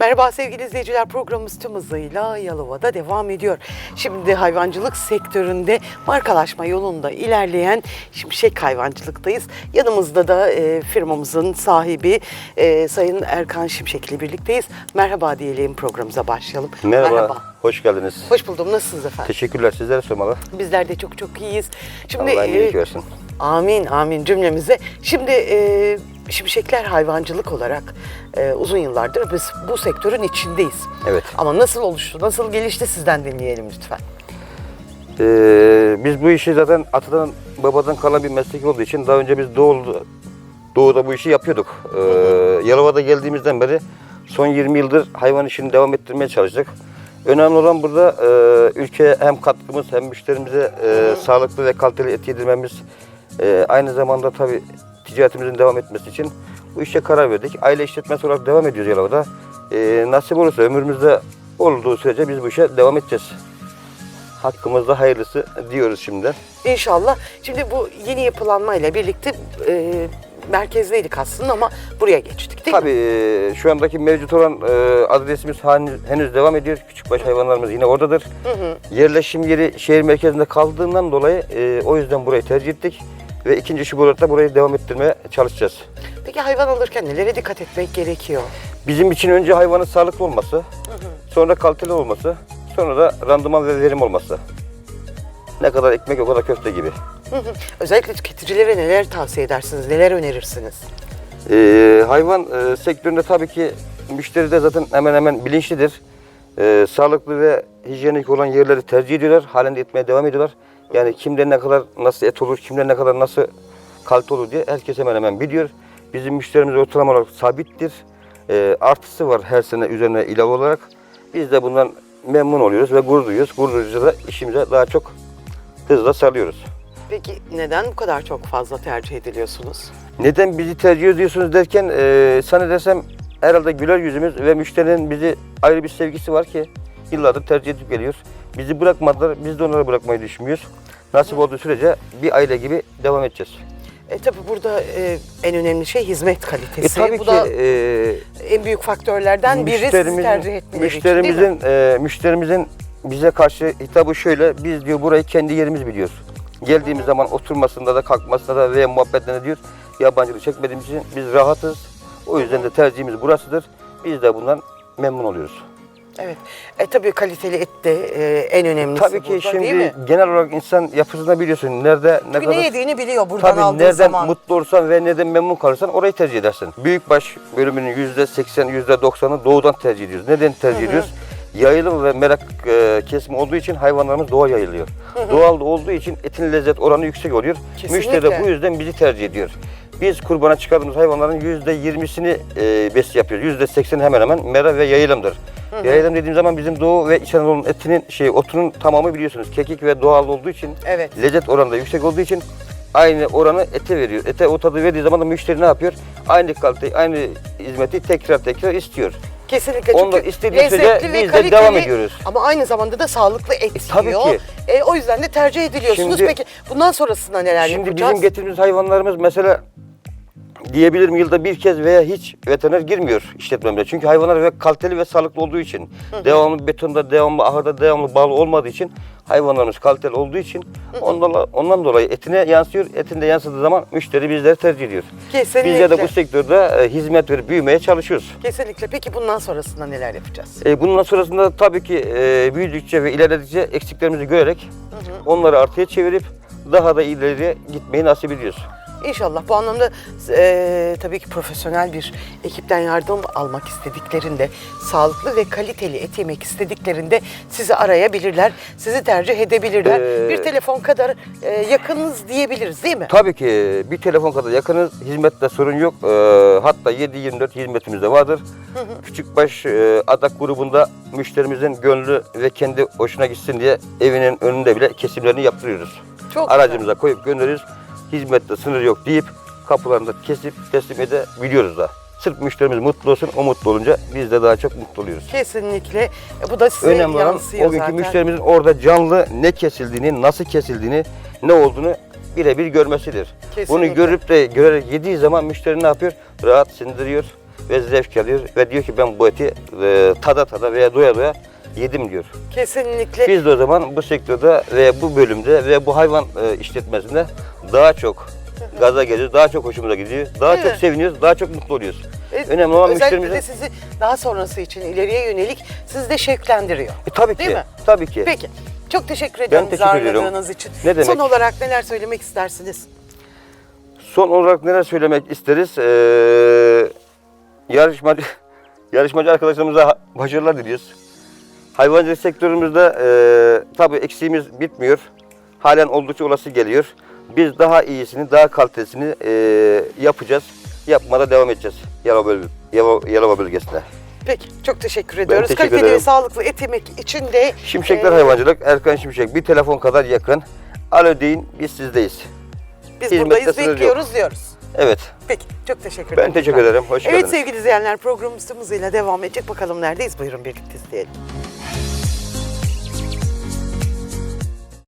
Merhaba sevgili izleyiciler programımız tüm hızıyla Yalova'da devam ediyor. Şimdi hayvancılık sektöründe markalaşma yolunda ilerleyen Şimşek Hayvancılık'tayız. Yanımızda da e, firmamızın sahibi e, Sayın Erkan Şimşek ile birlikteyiz. Merhaba diyelim programımıza başlayalım. Merhaba, hoş geldiniz. Hoş buldum. Nasılsınız efendim? Teşekkürler, sizlere sormalı. Bizler de çok çok iyiyiz. Şimdi Allah e, iyilik versin. Amin amin cümlemize. Şimdi e, Şimşekler hayvancılık olarak e, uzun yıllardır biz bu sektörün içindeyiz. Evet. Ama nasıl oluştu, nasıl gelişti sizden dinleyelim lütfen. Ee, biz bu işi zaten atadan, babadan kalan bir meslek olduğu için daha önce biz doğu, doğuda bu işi yapıyorduk. Ee, Yalova'da geldiğimizden beri son 20 yıldır hayvan işini devam ettirmeye çalıştık. Önemli olan burada e, ülkeye hem katkımız hem müşterimize e, sağlıklı ve kaliteli et yedirmemiz. E, aynı zamanda tabii ticaretimizin devam etmesi için bu işe karar verdik. Aile işletmesi olarak devam ediyoruz Yalova'da. E, nasip olursa ömrümüzde olduğu sürece biz bu işe devam edeceğiz. Hakkımızda hayırlısı diyoruz şimdiden. İnşallah. Şimdi bu yeni yapılanmayla birlikte e, merkezdeydik aslında ama buraya geçtik değil Tabii mi? e, şu andaki mevcut olan e, adresimiz henüz, henüz devam ediyor. Küçükbaş hayvanlarımız yine oradadır. Yerleşim yeri şehir merkezinde kaldığından dolayı e, o yüzden burayı tercih ettik. Ve ikinci şu olarak da burayı devam ettirmeye çalışacağız. Peki hayvan alırken nelere dikkat etmek gerekiyor? Bizim için önce hayvanın sağlıklı olması, sonra kaliteli olması, sonra da randıman ve verim olması. Ne kadar ekmek o kadar köfte gibi. Hı hı. Özellikle tüketicilere neler tavsiye edersiniz, neler önerirsiniz? Ee, hayvan e, sektöründe tabii ki müşteri de zaten hemen hemen bilinçlidir. Ee, sağlıklı ve hijyenik olan yerleri tercih ediyorlar. Halen de etmeye devam ediyorlar. Yani kimde ne kadar nasıl et olur, kimde ne kadar nasıl kalite olur diye herkes hemen hemen biliyor. Bizim müşterimiz ortalama olarak sabittir. Ee, artısı var her sene üzerine ilave olarak. Biz de bundan memnun oluyoruz ve gurur duyuyoruz. Gurur duyunca da işimize daha çok hızla sarıyoruz. Peki neden bu kadar çok fazla tercih ediliyorsunuz? Neden bizi tercih ediyorsunuz derken e, sana desem herhalde güler yüzümüz ve müşterinin bizi ayrı bir sevgisi var ki yıllardır tercih edip geliyor. Bizi bırakmadılar, biz de onları bırakmayı düşünmüyoruz. Nasip olduğu sürece bir aile gibi devam edeceğiz. E tabi burada e, en önemli şey hizmet E kalitesi. tabii Bu ki da e, en büyük faktörlerden biri sizi tercih etmeleri için müşterimizin, e, müşterimizin bize karşı hitabı şöyle, biz diyor burayı kendi yerimiz biliyor. Geldiğimiz zaman oturmasında da kalkmasında da veya muhabbetlerinde diyor yabancılık çekmediğimiz için biz rahatız. O yüzden de tercihimiz burasıdır. Biz de bundan memnun oluyoruz. Evet. E tabii kaliteli et de e, en önemlisi Tabii ki burada değil şimdi mi? genel olarak insan yapısında biliyorsun nerede ne Çünkü kadar ne yediğini biliyor buradan Tabii aldığı nereden zaman. mutlu olursan ve nereden memnun kalırsan orayı tercih edersin. Büyükbaş bölümünün yüzde seksen, yüzde doksanı doğudan tercih ediyoruz. Neden tercih ediyoruz? Yayılım ve merak e, kesimi olduğu için hayvanlarımız doğa yayılıyor. Doğal olduğu için etin lezzet oranı yüksek oluyor. Müşteri de bu yüzden bizi tercih ediyor. Biz kurbana çıkardığımız hayvanların yüzde yirmisini e, besi yapıyoruz. Yüzde sekseni hemen hemen mera ve yayılımdır. Yayılım dediğim zaman bizim Doğu ve İç Anadolu'nun etinin şey otunun tamamı biliyorsunuz. Kekik ve doğal olduğu için Evet. lezzet oranı da yüksek olduğu için aynı oranı ete veriyor. Ete o tadı verdiği zaman da müşteri ne yapıyor? Aynı kaliteyi, aynı hizmeti tekrar tekrar istiyor. Kesinlikle çünkü istediği sürece lezzetli ve biz de kaliteli devam ediyoruz. Ama aynı zamanda da sağlıklı et tabii yiyor. ki. E, o yüzden de tercih ediliyorsunuz. Şimdi- Peki bundan sonrasında neler Şimdi yapacağız? bizim getirdiğimiz hayvanlarımız mesela diyebilirim yılda bir kez veya hiç veteriner girmiyor işletmemize. Çünkü hayvanlar ve kaliteli ve sağlıklı olduğu için, devamlı betonda, devamlı ahırda, devamlı bağlı olmadığı için hayvanlarımız kaliteli olduğu için ondan, ondan dolayı etine yansıyor. Etinde yansıdığı zaman müşteri bizleri tercih ediyor. Kesinlikle. Bizler de bu sektörde e, hizmet verip büyümeye çalışıyoruz. Kesinlikle. Peki bundan sonrasında neler yapacağız? E, bundan sonrasında tabii ki e, büyüdükçe ve ilerledikçe eksiklerimizi görerek onları artıya çevirip daha da ileriye gitmeyi nasip ediyoruz. İnşallah bu anlamda e, tabii ki profesyonel bir ekipten yardım almak istediklerinde, sağlıklı ve kaliteli et yemek istediklerinde sizi arayabilirler, sizi tercih edebilirler. Ee, bir telefon kadar e, yakınız diyebiliriz değil mi? Tabii ki bir telefon kadar yakınız. Hizmette sorun yok. Ee, hatta 7-24 hizmetimiz de vardır. Küçükbaş e, adak grubunda müşterimizin gönlü ve kendi hoşuna gitsin diye evinin önünde bile kesimlerini yaptırıyoruz. Çok güzel. Aracımıza koyup gönderiyoruz. Hizmette sınır yok deyip kapılarında kesip teslim edebiliyoruz da. Sırf müşterimiz mutlu olsun, o mutlu olunca biz de daha çok mutlu oluyoruz. Kesinlikle. E, Bu da size Önemli olan o günkü zaten. müşterimizin orada canlı ne kesildiğini, nasıl kesildiğini, ne olduğunu birebir görmesidir. Kesinlikle. Bunu görüp de görerek yediği zaman müşteri ne yapıyor? Rahat sindiriyor. ve zevk alıyor ve diyor ki ben bu eti e, tada tada veya doya doya yedim diyor. Kesinlikle. Biz de o zaman bu sektörde ve bu bölümde ve bu hayvan e, işletmesinde daha çok gaza geliyoruz, daha çok hoşumuza gidiyor, daha Değil çok mi? seviniyoruz, daha çok mutlu oluyoruz. E, Önemli olan Özellikle de müşterimizin... sizi daha sonrası için ileriye yönelik sizi de şevklendiriyor. E, tabii Değil ki, mi? tabii ki. Peki. Çok teşekkür ediyorum teşekkür ediyorum. ağırladığınız için. Ne demek? Son olarak neler söylemek istersiniz? Son olarak neler söylemek isteriz? Ee, yarışmacı, yarışmacı arkadaşlarımıza ha- başarılar diliyoruz. Hayvancılık sektörümüzde e, tabii eksiğimiz bitmiyor. Halen oldukça olası geliyor. Biz daha iyisini, daha kalitesini e, yapacağız. Yapmada devam edeceğiz Yalova, böl- Yalova, Yalova bölgesinde. Peki. Çok teşekkür ediyoruz. teşekkür Kaliteli ve ederim. sağlıklı et yemek için de Şimşekler e, Hayvancılık, Erkan Şimşek bir telefon kadar yakın. Alo deyin, biz sizdeyiz. biz hizmette buradayız sınır yok. bekliyoruz diyoruz. Evet, Peki. Çok teşekkür ederim. ben teşekkür ederim. Hoş Evet geldiniz. sevgili izleyenler programımız hızıyla devam edecek. Bakalım neredeyiz? Buyurun birlikte izleyelim.